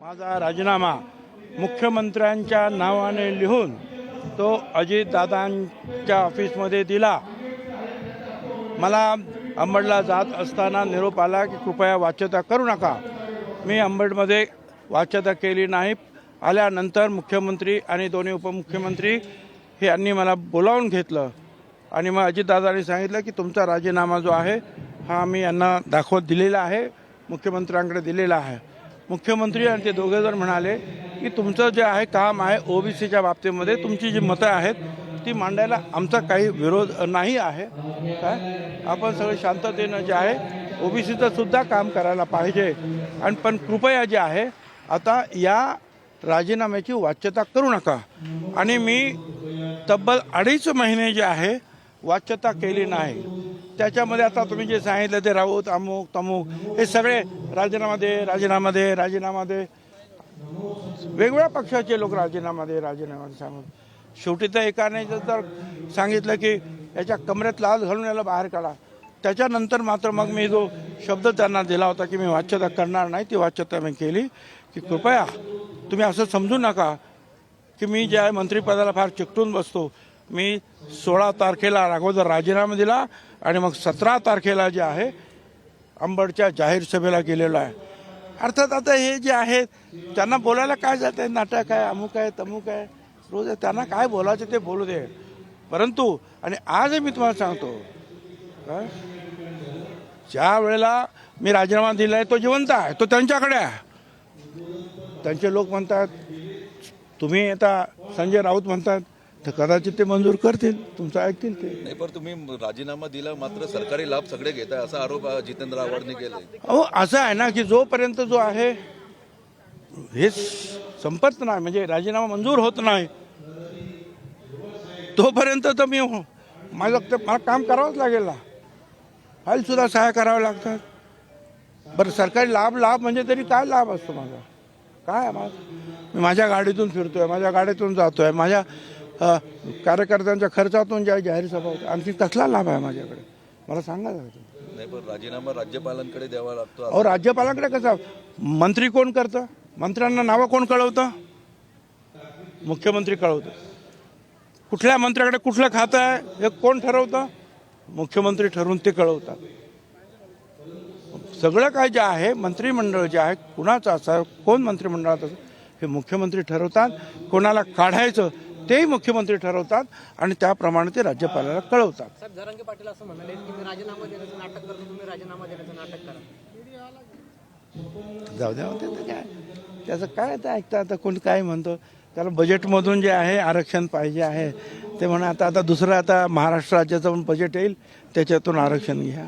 माझा राजीनामा मुख्यमंत्र्यांच्या नावाने लिहून तो अजितदादांच्या ऑफिसमध्ये दिला. मला अंबडला जात असताना निरोप आला की कृपया वाच्यता करू नका. मी अंबडमध्ये वाच्यता केली नाही. आल्यानंतर मुख्यमंत्री आणि दोन्ही उपमुख्यमंत्री हे यांनी मला बोलावून घेतलं आणि मग अजितदादांनी सांगितलं की तुमचा राजीनामा जो आहे हा मी यांना दाखवत दिलेला आहे मुख्यमंत्र्यांकडे दिलेला आहे. मुख्यमंत्री आणि ते दोघे जण म्हणाले की तुमचं जे आहे काम आहे ओबीसीच्या बाबतीमध्ये तुमची जी मतं आहेत ती मांडायला आमचा काही विरोध नाही आहे. काय? आपण सगळे शांततेनं जे आहे ओबीसीचं सुद्धा काम करायला पाहिजे. आणि पण कृपया जे आहे आता या राजीनाम्याची वाच्यता करू नका. आणि मी तब्बल अडीच महिने जे आहे वाच्यता केली नाही. त्याच्यामध्ये आता तुम्ही जे सांगितलं ते राऊत अमुक तमुक हे सगळे राजीनामा दे राजीनामा दे राजीनामा दे वेगवेगळ्या पक्षाचे लोक राजीनामा दे राजीनामा दे सांगत शेवटी तर एकाने जर सांगितलं की याच्या कमरेत लाल घालून याला बाहेर काढा. त्याच्यानंतर मात्र मग मी जो शब्द त्यांना दिला होता की मी वाच्यता करणार नाही ती वाच्यता मी केली की कृपया तुम्ही असं समजू नका की मी ज्या मंत्रिपदाला फार चिकटून बसतो मी सोळा तारखेला अगोदर राजीनामा दिला आणि मग सतरा तारखेला जे आहे अंबडच्या जाहीर सभेला गेलेलो आहे. अर्थात आता हे जे आहे त्यांना बोलायला काय जात? आहे नाटक आहे अमुक आहे तमुक आहे. रोज आहे. त्यांना काय बोलायचं ते बोलू दे. परंतु आणि आज मी तुम्हाला सांगतो का ज्या वेळेला मी राजीनामा दिला आहे तो जिवंत आहे तो त्यांच्याकडे आहे. त्यांचे लोक म्हणतात तुम्ही आता संजय राऊत म्हणतात तर कदाचित ते मंजूर करतील. तुमचं ऐकतील ते. नाही पण तुम्ही राजीनामा दिला मात्र सरकारी लाभ सगळे घेताय असा आरोप जितेंद्र आव्हाडने केलाय. अहो असं आहे ना की जोपर्यंत जो आहे हे संपत नाही म्हणजे राजीनामा मंजूर होत नाही तोपर्यंत तर मी माझं ते मला काम करावंच लागेल ना. फाईल सुद्धा सहाय्य करावं लागतात. बरं सरकारी लाभ लाभ म्हणजे तरी काय लाभ असतो माझा? काय आहे माझं? मी माझ्या गाडीतून फिरतोय माझ्या गाडीतून जातोय माझ्या अ, कार्यकर्त्यांच्या खर्चातून ज्या जाहीर सभा होत्या आणखी कसला लाभ आहे माझ्याकडे? मला सांगा. नाही पण राजीनामा राज्यपालांकडे द्यावा लागतो अहो राज्यपालाकडे कसं? मंत्री कोण करतं? मंत्र्यांना नावं कोण कळवतं? मुख्यमंत्री कळवतं. कुठल्या मंत्र्याकडे कुठलं खातं आहे? हे कोण ठरवतं? मुख्यमंत्री ठरवून ते कळवतात. सगळं काय जे आहे मंत्रिमंडळ जे आहे कुणाचं असं कोण मंत्रिमंडळात असं हे मुख्यमंत्री ठरवतात. कोणाला काढायचं तेही मुख्यमंत्री ठरवतात आणि त्याप्रमाणे ते राज्यपालाला कळवतात. साहेब जरांगे पाटील असं म्हणाले की मी राजीनामा देण्याचं नाटक करतो तुम्ही राजीनामा देण्याचं नाटक करा. जाऊ द्या ते तर काय? त्याचं काय ते ऐकतं आता कोण काय म्हणतो? त्याला बजेटमधून जे आहे आरक्षण पाहिजे आहे ते म्हणा आता आता दुसरं आता महाराष्ट्र राज्याचं पण बजेट येईल त्याच्यातून आरक्षण घ्या.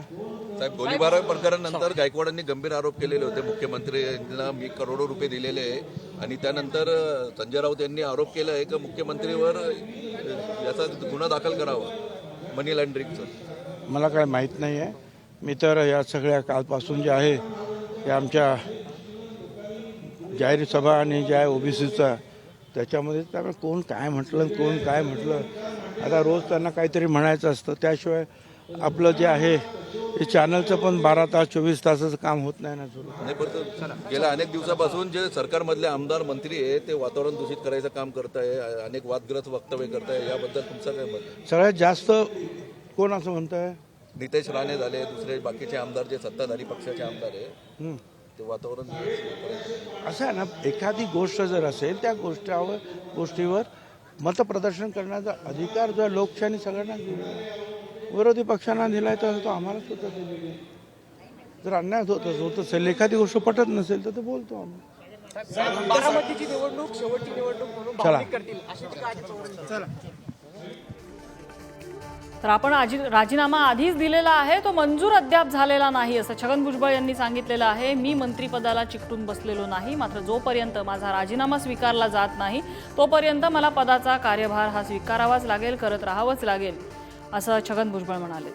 साहेब गोळीबार प्रकरणानंतर गायकवाडांनी गंभीर आरोप केलेले होते. मुख्यमंत्र्यांना मी करोडो रुपये दिलेले आहे. आणि त्यानंतर संजय राऊत यांनी आरोप केला आहे की मुख्यमंत्रीवर याचा गुन्हा दाखल करावा मनी लॉन्ड्रिंगचं. मला काय माहीत नाही आहे. मी तर या सगळ्या कालपासून जे आहे हे आमच्या जाहीर सभा आणि जे आहे ओबीसीचा त्याच्यामध्ये त्यामुळे कोण काय म्हटलं कोण काय म्हटलं. आता रोज त्यांना काहीतरी म्हणायचं असतं. त्याशिवाय आपलं जे आहे हे चॅनलचं पण बारा तास चोवीस तासाचं काम होत नाही ना सुरू नाही पण तो गेल्या अनेक दिवसापासून जे सरकारमधले आमदार मंत्री आहे ते वातावरण दूषित करायचं काम करत आहे अनेक वादग्रस्त वक्तव्य करत आहे याबद्दल तुमचं काय मत सगळ्यात जास्त कोण असं म्हणतं आहे नितेश राणे झाले दुसरे बाकीचे आमदार जे सत्ताधारी पक्षाचे आमदार आहे. ते वातावरण. असं आहे ना एखादी गोष्ट जर असेल त्या गोष्टावर गोष्टीवर मतप्रदर्शन करण्याचा अधिकार जो आहे लोकशाही सगळ्यांना आहे. विरोधी पक्षांना दिलाय तर तो आम्हाला सुद्धा दिलेला आहे. जर अन्याय होत होत असेल एखादी गोष्ट पटत नसेल तर ते बोलतो आम्ही बारामतीची निवडणूक शेवटची निवडणूक म्हणून चला. भावनिक करतील अशी. तर आपण आजी राजीनामा आधीच दिलेला आहे तो मंजूर अद्याप झालेला नाही असं छगन भुजबळ यांनी सांगितलेलं आहे मी मंत्रिपदाला चिकटून बसलेलो नाही मात्र जोपर्यंत माझा राजीनामा स्वीकारला जात नाही तोपर्यंत मला पदाचा कार्यभार हा स्वीकारावाच लागेल करत राहावंच लागेल असं छगन भुजबळ म्हणाले.